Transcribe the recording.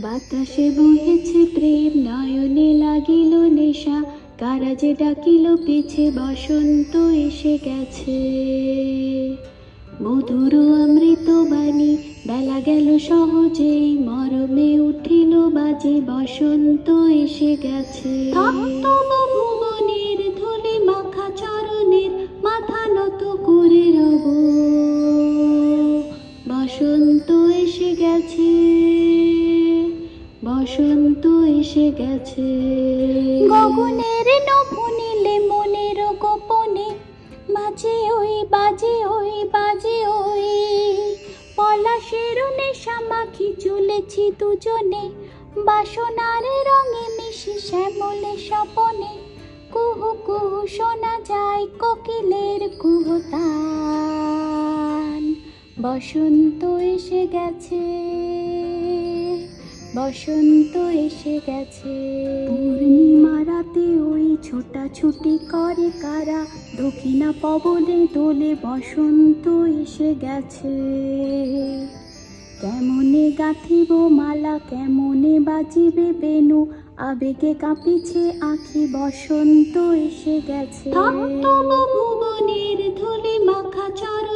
বাতাসে বহেছে প্রেম নয়নে লাগিল নেশা। কারা যে ডাকিল পিছে বসন্ত এসে গেছে। মধুর অমৃত বাণী বেলা গেল সহজেই। মরমে উঠিল বাজে বসন্ত এসে গেছে। ভুবনের ধুলি মাখা চরণের মাথা নত করে রব। বসন্ত এসে গেছে। বসন্ত এসে গেছে। গগনের নভুনিলে মনের গোপনে, বাজে ওই বাজে ওই বাজে ওই। পলাশের নেশা মাখি চলেছি দুজনে, বাসনার রঙে মিশি শ্যামলে স্বপনে। কুহু কুহু শোনা যায় কোকিলের কুহতান। বসন্ত এসে গেছে। বসন্ত এসে গেছে। পূর্ণিমা রাতে ওই ছোটাছুটি করে কারা? দক্ষিণা পবনে দোলে বসন্ত এসে গেছে। কেমনে গাঁথিব মালা, কেমনে বাজিবে বেনু? আবেগে কাঁপিছে আখি, বসন্ত এসে গেছে। ভুবনের ধুলি, মাখা চরণের